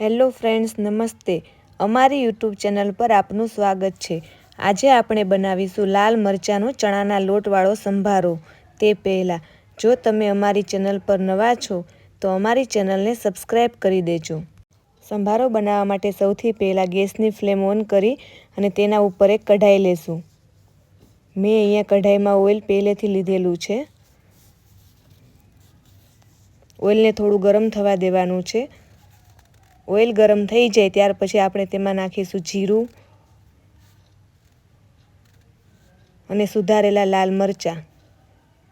Hello friends, નમસ્તે. અમારી YouTube channel પર આપનું સ્વાગત છે. આજે આપણે બનાવીશું લાલ મરચાંનો ચણાના લોટવાળો સંભારો. તે પહેલાં, જો તમે અમારી ચેનલ પર નવા છો, તો અમારી ચેનલને સબસ્ક્રાઈબ કરી દેજો. સંભારો બનાવવા માટે સૌથી પહેલાં ગેસની ફ્લેમ ઓન કરી અને તેના ઉપર એક કઢાઈ લેશું. મેં અહીંયા કઢાઈમાં ઓઇલ પહેલેથી લીધેલું છે. ઓઇલને થોડું ગરમ થવા દેવાનું છે. ઓઇલ ગરમ થઈ જાય ત્યાર પછી આપણે તેમાં નાખીશું જીરું અને સુધારેલા લાલ મરચાં.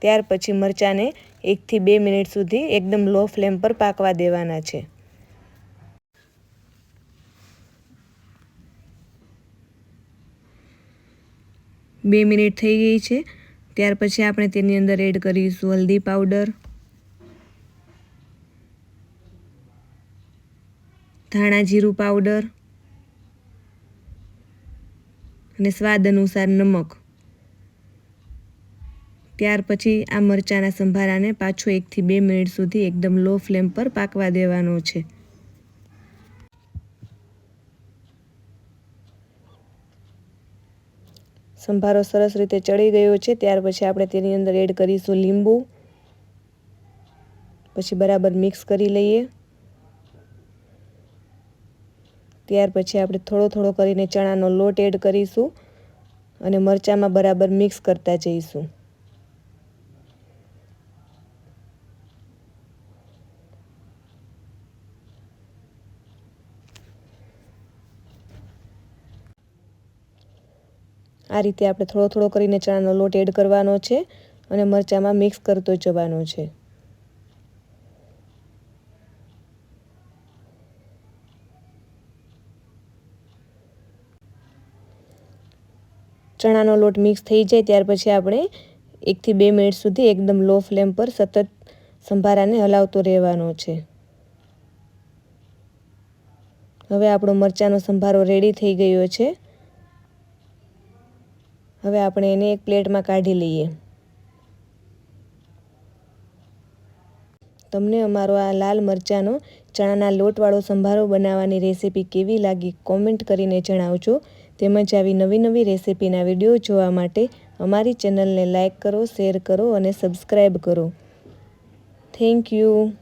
ત્યાર પછી મરચાંને એકથી બે મિનિટ સુધી એકદમ લો ફ્લેમ પર પાકવા દેવાના છે. બે મિનિટ થઈ ગઈ છે. ત્યાર પછી આપણે તેની અંદર એડ કરીશું હલ્દી પાવડર. ધાણા જીરું પાવડર અને સ્વાદ અનુસાર નમક. ત્યાર પછી આ મરચાંના સંભારાને પાછો એકથી બે મિનિટ સુધી એકદમ લો ફ્લેમ પર પાકવા દેવાનો છે. સંભારો સરસ રીતે ચડી ગયો છે. ત્યાર પછી આપણે તેની અંદર એડ કરીશું લીંબુ. પછી બરાબર મિક્સ કરી લઈએ. ત્યાર પછી આપણે થોડો થોડો કરીને ચણાનો લોટ એડ કરીશું અને મરચાંમાં બરાબર મિક્સ કરતા જઈશું. આ રીતે આપણે થોડો થોડો કરીને ચણાનો લોટ એડ કરવાનો છે અને મરચાંમાં મિક્સ કરતો જવાનો છે. ચણાનો લોટ મિક્સ થઈ જાય ત્યાર પછી આપણે એકથી બે મિનિટ સુધી એકદમ લો ફ્લેમ પર સતત સંભારાને હલાવતો રહેવાનો છે. હવે આપણો મરચાંનો સંભારો રેડી થઈ ગયો છે. હવે આપણે એને એક પ્લેટમાં કાઢી લઈએ. તમને અમારો આ લાલ મરચાંનો ચણાના લોટવાળો સંભારો બનાવવાની રેસીપી કેવી લાગી કોમેન્ટ કરીને જણાવજો. તેમજ આવી નવી નવી રેસીપીના વીડિયો જોવા માટે અમારી ચેનલને લાઇક કરો, શેર કરો અને સબસ્ક્રાઈબ કરો. Thank you.